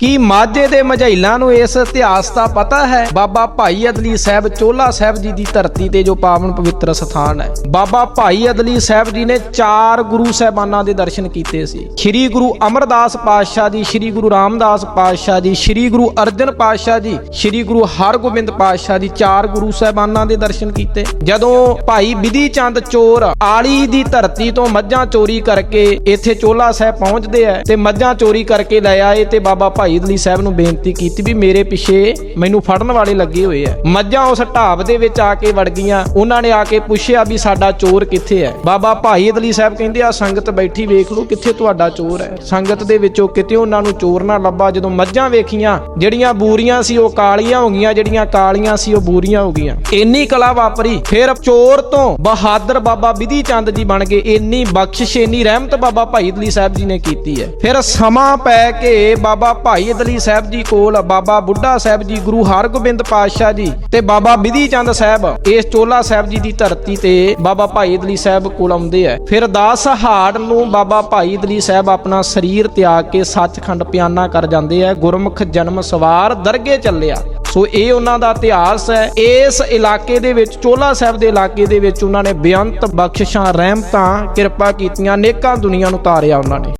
ਕੀ ਮਾਝੇ ਦੇ ਮਝੈਲਾਂ ਨੂੰ ਇਸ ਇਤਿਹਾਸ ਦਾ ਪਤਾ ਹੈ? ਬਾਬਾ ਭਾਈ ਅਦਲੀ ਸਾਹਿਬ ਚੋਲਾ ਸਾਹਿਬ ਜੀ ਦੀ ਧਰਤੀ ਤੇ ਜੋ ਪਾਵਨ ਪਵਿੱਤਰ ਸਥਾਨ ਹੈ। ਬਾਬਾ ਭਾਈ ਅਦਲੀ ਸਾਹਿਬ ਜੀ ਨੇ ਚਾਰ ਗੁਰੂ ਸਾਹਿਬਾਨਾਂ ਦੇ ਦਰਸ਼ਨ ਕੀਤੇ ਸੀ। ਸ੍ਰੀ ਗੁਰੂ ਅਮਰਦਾਸ ਪਾਤਸ਼ਾਹ ਜੀ, ਸ੍ਰੀ ਗੁਰੂ ਰਾਮਦਾਸ ਪਾਤਸ਼ਾਹ ਜੀ, ਸ੍ਰੀ ਗੁਰੂ ਅਰਜਨ ਪਾਤਸ਼ਾਹ ਜੀ, ਸ੍ਰੀ ਗੁਰੂ ਹਰਗੋਬਿੰਦ ਪਾਤਸ਼ਾਹ ਜੀ ਚਾਰ ਗੁਰੂ ਸਾਹਿਬਾਨਾਂ ਦੇ ਦਰਸ਼ਨ ਕੀਤੇ। ਜਦੋਂ ਭਾਈ ਵਿਧੀ ਚੰਦ ਚੋਰ ਆਲੀ ਦੀ ਧਰਤੀ ਤੋਂ ਮੱਝਾਂ ਚੋਰੀ ਕਰਕੇ ਇੱਥੇ ਚੋਲਾ ਸਾਹਿਬ ਪਹੁੰਚਦੇ ਆ ਤੇ ਮੱਝਾਂ ਚੋਰੀ ਕਰਕੇ ਲੈ ਆਏ ਤੇ ਬਾਬਾ ਭਾਈ ਅਦਲੀ ਸਾਹਿਬ ਨੂੰ ਬੇਨਤੀ ਕੀਤੀ ਵੀ ਮੇਰੇ ਪਿੱਛੇ ਮੈਨੂੰ ਫੜਨ ਵਾਲੇ ਲੱਗੇ ਹੋਏ ਆ। ਮੱਝਾਂ ਉਸ ਢਾਬ ਦੇ ਵਿੱਚ ਆ ਕੇ ਵੜ ਗਈਆਂ। ਉਹਨਾਂ ਨੇ ਆ ਕੇ ਪੁੱਛਿਆ ਵੀ ਸਾਡਾ ਚੋਰ ਕਿੱਥੇ ਹੈ? ਬਾਬਾ ਭਾਈ ਅਦਲੀ ਸਾਹਿਬ ਕਹਿੰਦੇ ਆ ਸੰਗਤ ਬੈਠੀ ਵੇਖ ਲਓ ਕਿੱਥੇ ਤੁਹਾਡਾ ਚੋਰ ਹੈ। ਸੰਗਤ ਦੇ ਵਿੱਚੋਂ ਕਿਤੇ ਉਹਨਾਂ ਨੂੰ ਚੋਰ ਨਾ ਲੱਭਾ। ਜਦੋਂ ਮੱਝਾਂ ਵੇਖੀਆਂ, ਜਿਹੜੀਆਂ ਬੂਰੀਆਂ ਸੀ ਉਹ ਕਾਲੀਆਂ ਹੋ ਗਈਆਂ, ਜਿਹੜੀਆਂ ਕਾਲੀਆਂ ਸੀ ਉਹ ਬੂਰੀਆਂ ਹੋ ਗਈਆਂ। ਇੰਨੀ ਕਲਾ ਵਾਪਰੀ, ਫਿਰ ਚੋਰ ਤੋਂ ਬਹਾਦਰ ਬਾਬਾ ਵਿਧੀ ਚੰਦ ਜੀ ਬਣ ਗਏ। ਇੰਨੀ ਬਖਸ਼ਿਸ਼, ਇੰਨੀ ਰਹਿਮਤ ਬਾਬਾ ਭਾਈ ਅਦਲੀ ਸਾਹਿਬ ਜੀ ਨੇ ਕੀਤੀ ਹੈ। ਫਿਰ ਸਮਾਂ ਪੈ ਕੇ ਬਾਬਾ ਭਾਈ ਭਾਈ ਅਦਲੀ ਸਾਹਿਬ ਜੀ ਕੋਲ, ਬਾਬਾ ਬੁੱਢਾ ਸਾਹਿਬ ਜੀ, ਗੁਰੂ ਹਰਗੋਬਿੰਦ ਪਾਤਸ਼ਾਹ ਜੀ ਤੇ ਬਾਬਾ ਵਿਧੀ ਚੰਦ ਸਾਹਿਬ। ਇਸ ਚੋਲਾ ਸਾਹਿਬ ਜੀ ਦੀ ਧਰਤੀ ਤੇ ਬਾਬਾ ਭਾਈ ਅਦਲੀ ਸਾਹਿਬ ਕੋਲ ਆਉਂਦੇ ਆ। ਫਿਰ 10 ਹਾੜ ਨੂੰ ਬਾਬਾ ਭਾਈ ਅਦਲੀ ਸਾਹਿਬ ਆਪਣਾ ਸਰੀਰ ਤਿਆਗ ਕੇ ਸੱਚਖੰਡ ਪਿਆਨਾ ਕਰ ਜਾਂਦੇ ਆ। ਗੁਰਮੁਖ ਜਨਮ ਸਵਾਰ ਦਰਗੇ ਚੱਲਿਆ। ਸੋ ਇਹ ਉਹਨਾਂ ਦਾ ਇਤਿਹਾਸ ਹੈ। ਇਸ ਇਲਾਕੇ ਦੇ ਵਿੱਚ, ਚੋਲਾ ਸਾਹਿਬ ਦੇ ਇਲਾਕੇ ਦੇ ਵਿੱਚ ਉਹਨਾਂ ਨੇ ਬੇਅੰਤ ਬਖਸ਼ਿਸ਼ਾਂ, ਰਹਿਮਤਾਂ, ਕਿਰਪਾ ਕੀਤੀਆਂ, ਨੇਕਾਂ ਦੁਨੀਆ ਨੂੰ ਤਾਰਿਆ ਉਹਨਾਂ ਨੇ।